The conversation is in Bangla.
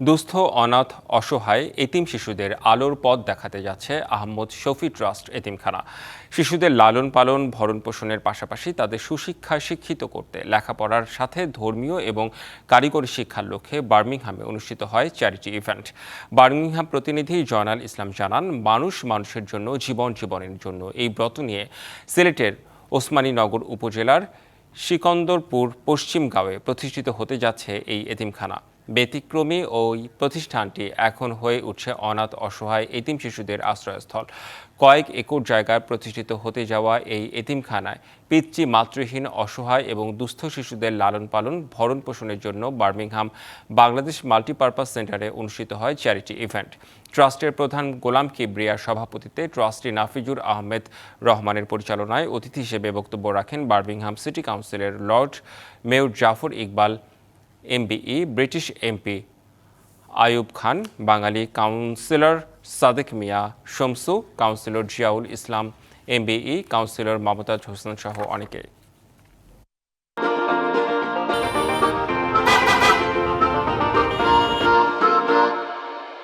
দুস্থ, অনাথ, অসহায় এতিম শিশুদের আলোর পথ দেখাতে যাচ্ছে আহমদ শফি ট্রাস্ট এতিমখানা। শিশুদের লালন পালন, ভরণ পোষণের পাশাপাশি তাদের সুশিক্ষায় শিক্ষিত করতে লেখাপড়ার সাথে ধর্মীয় এবং কারিগরি শিক্ষার লক্ষ্যে বার্মিংহামে অনুষ্ঠিত হয় চ্যারিটি ইভেন্ট। বার্মিংহাম প্রতিনিধি জয়নাল ইসলাম জানান, মানুষ মানুষের জন্য, জীবন জীবনের জন্য এই ব্রত নিয়ে সিলেটের ওসমানীনগর উপজেলার সিকন্দরপুর পশ্চিম গাঁওয়ে প্রতিষ্ঠিত হতে যাচ্ছে এই এতিমখানা। ব্যতিক্রমী ওই প্রতিষ্ঠানটি এখন হয়ে উঠছে অনাথ অসহায় এতিম শিশুদের আশ্রয়স্থল। কয়েক একর জায়গায় প্রতিষ্ঠিত হতে যাওয়া এই এতিমখানায় পিচ্চি মাতৃহীন, অসহায় এবং দুস্থ শিশুদের লালন পালন, ভরণ পোষণের জন্য বার্মিংহাম বাংলাদেশ মাল্টিপারপাস সেন্টারে অনুষ্ঠিত হয় চ্যারিটি ইভেন্ট। ট্রাস্টের প্রধান গোলাম কিবরিয়ার সভাপতিত্বে ট্রাস্টি নাফিজুর আহমেদ রহমানের পরিচালনায় অতিথি হিসেবে বক্তব্য রাখেন বার্মিংহাম সিটি কাউন্সিলের lord mayor Jafar Iqbal MBE British MP Ayub Khan, বাঙালি councillor Sadek Mia Shamsu, councillor Ziaul Islam MBE councillor Momtaz Hossain সহ অনেকে